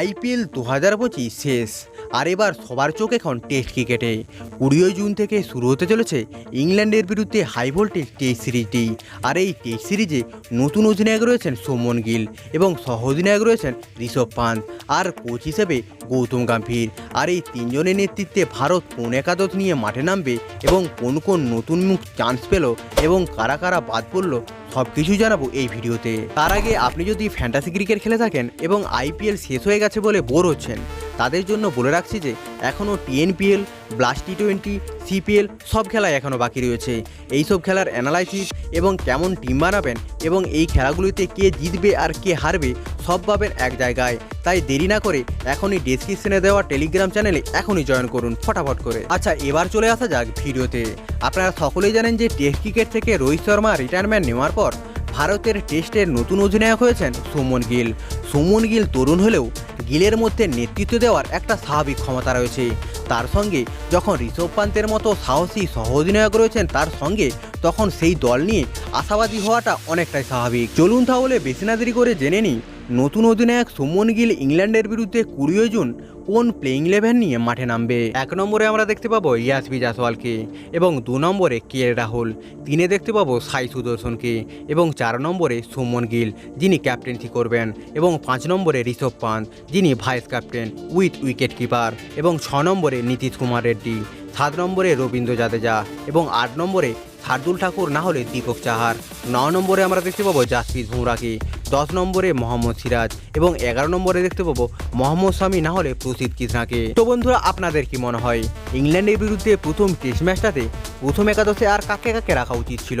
IPL দু হাজার পঁচিশ শেষ। আর এবার সবার চোখ এখন টেস্ট ক্রিকেটে। কুড়িই জুন থেকে শুরু হতে চলেছে ইংল্যান্ডের বিরুদ্ধে হাই ভোল্টেজ টেস্ট সিরিজটি। আর এই টেস্ট সিরিজে নতুন অধিনায়ক রয়েছেন সৌমন গিল এবং সহ অধিনায়ক রয়েছেন ঋষভ পান্ত আর কোচ হিসেবে গৌতম গম্ভীর। আর এই তিনজনের নেতৃত্বে ভারত কোন একাদশ নিয়ে মাঠে নামবে এবং কোন কোন নতুন মুখ চান্স পেল এবং কারা কারা বাদ পড়ল সব কিছু জানাব এই ভিডিওতে। তার আগে আপনি যদি ফ্যান্টাসি ক্রিকেট খেলে থাকেন এবং আইপিএল শেষ হয়ে গেছে বলে বোর হচ্ছেন তাদের জন্য বলে রাখছি যে, এখনও TNPL, blast T twenty CPL সব খেলাই এখনও বাকি রয়েছে। এই সব খেলার অ্যানালাইসিস এবং কেমন টিম বানাবেন এবং এই খেলাগুলিতে কে জিতবে আর কে হারবে সব পাবেন এক জায়গায়। তাই দেরি না করে এখনই ডেসক্রিপশনে দেওয়া টেলিগ্রাম চ্যানেলে এখনই জয়েন করুন ফটাফট করে। আচ্ছা এবার চলে আসা যাক ভিডিওতে। আপনারা সকলেই জানেন যে টেস্ট ক্রিকেট থেকে রোহিত শর্মা রিটায়ারমেন্ট নেওয়ার পর ভারতের টেস্টের নতুন অধিনায়ক হয়েছেন সুমন গিল। সুমন গিল তরুণ হলেও গিলের মধ্যে নেতৃত্ব দেওয়ার একটা স্বাভাবিক ক্ষমতা রয়েছে। তার সঙ্গে যখন ঋষভ পান্তের মতো সাহসী সহ অধিনায়ক রয়েছেন, তার সঙ্গে তখন সেই দল নিয়ে আশাবাদী হওয়াটা অনেকটাই স্বাভাবিক। চলুন তাহলে বেশি না দেরি করে জেনে নিই নতুন অধিনায়ক সুমন গিল ইংল্যান্ডের বিরুদ্ধে কুড়িই জুন কোন প্লেইং ইলেভেন নিয়ে মাঠে নামবে? এক নম্বরে আমরা দেখতে পাবো ইয়াসবি জাসওয়ালকে এবং দু নম্বরে কে রাহুল। তিনে দেখতে পাবো সাই সুদর্শনকে এবং চার নম্বরে সুমন গিল, যিনি ক্যাপ্টেন্সি করবেন। এবং পাঁচ নম্বরে ঋষভ পান্ত যিনি vice captain with wicket keeper এবং ছ নম্বরে নীতিশ কুমার রেড্ডি, সাত নম্বরে রবীন্দ্র জাদেজা এবং আট নম্বরে শার্দুল ঠাকুর না হলে দীপক চাহার। ন নম্বরে আমরা দেখতে পাবো জাসপ্রীত বুমরাকে দশ নম্বরে মোহাম্মদ সিরাজ এবং এগারো নম্বরে দেখতে পাবো মোহাম্মদ শামি না হলে প্রসিদ্ধ কৃষ্ণাকে তো বন্ধুরা, আপনাদের কি মনে হয়? ইংল্যান্ডের বিরুদ্ধে প্রথম টেস্ট ম্যাচটাতে প্রথম একাদশে আর কাকে কাকে রাখা উচিত ছিল?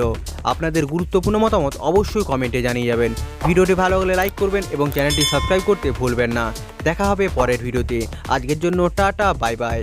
আপনাদের গুরুত্বপূর্ণ মতামত অবশ্যই কমেন্টে জানিয়ে যাবেন। ভিডিওটি ভালো হলে লাইক করবেন এবং চ্যানেলটি সাবস্ক্রাইব করতে ভুলবেন না। দেখা হবে পরের ভিডিওতে। আজকের জন্য টাটা, বাই বাই।